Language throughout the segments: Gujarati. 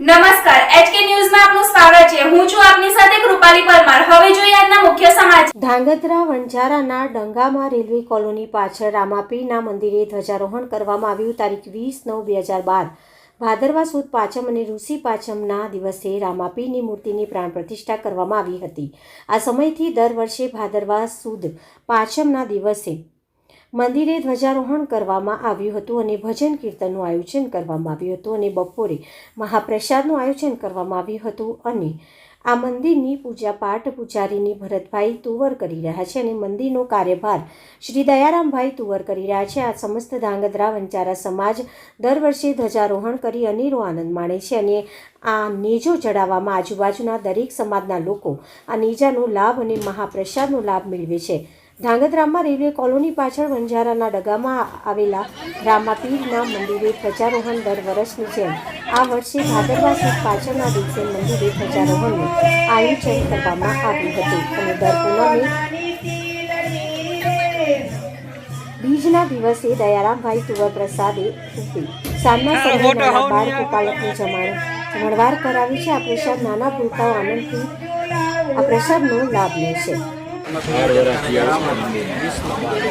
મંદિરે ધ્વજારોહણ કરવામાં આવ્યું તારીખ વીસ નવ બે હજાર બાર. ભાદરવા સુદ પાંચમ અને ઋષિ પાંચમના દિવસે રામાપીની મૂર્તિની પ્રાણ પ્રતિષ્ઠા કરવામાં આવી હતી. આ સમયથી દર વર્ષે ભાદરવા સુદ પાંચમના દિવસે મંદિરે ધ્વજારોહણ કરવામાં આવ્યું હતું અને ભજન કીર્તનનું આયોજન કરવામાં આવ્યું હતું અને બપોરે મહાપ્રસાદનું આયોજન કરવામાં આવ્યું હતું અને આ મંદિરની પૂજા પાઠ પૂજારીની ભરતભાઈ તુવર કરી રહ્યા છે અને મંદિરનો કાર્યભાર શ્રી દયારામભાઈ તુવર કરી રહ્યા છે. આ સમસ્ત ધાંગધ્રા વંચારા સમાજ દર વર્ષે ધ્વજારોહણ કરી અનેરો આનંદ માણે છે અને આ નેજો ચડાવવામાં આજુબાજુના દરેક સમાજના લોકો આ નેજાનો લાભ અને મહાપ્રસાદનો લાભ મેળવે છે. ધાંગધ્રામાં રેલવે કોલોની પાછળ વંજારાના ડગામાં આવેલા રામાપીરના મંદિરે ધ્વજારોહણ દર વર્ષની જેમ આ વર્ષે ભાદરવા સુદ પાછળના દિવસે મંદિરે ધ્વજારોહણનું આયોજન કરવામાં આવ્યું હતું અને દર પૂનમે બીજના દિવસે દયારામભાઈ તુવર પ્રસાદે સાંજના સમયે બાળ ગોપાલકને જમાણ જમણવાર કરાવી છે આ પ્રસાદ નાના પૂરતા આનંદથી આ પ્રસાદનો લાભ લે છે.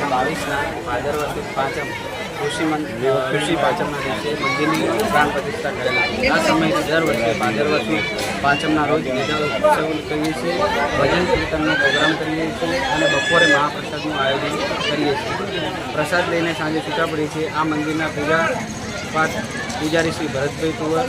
બાવીસના ભાદરવા સુદ પાંચમ કૃષિ કૃષિ પાંચમના દિવસે મંદિરની પ્રાણ પ્રતિષ્ઠા કરેલા આ સમયે દર વર્ષે ભાદરવા સુદ પાંચમના રોજ બીજા ઉત્સવ કરીએ છીએ ભજન કીર્તનનો પ્રોગ્રામ કરીએ છીએ અને બપોરે મહાપ્રસાદનું આયોજન કરીએ છીએ. પ્રસાદ લઈને સાંજે છૂટા પડીએ છીએ. આ મંદિરના પૂજા પાઠ પૂજારી શ્રી ભરતભાઈ કુંવર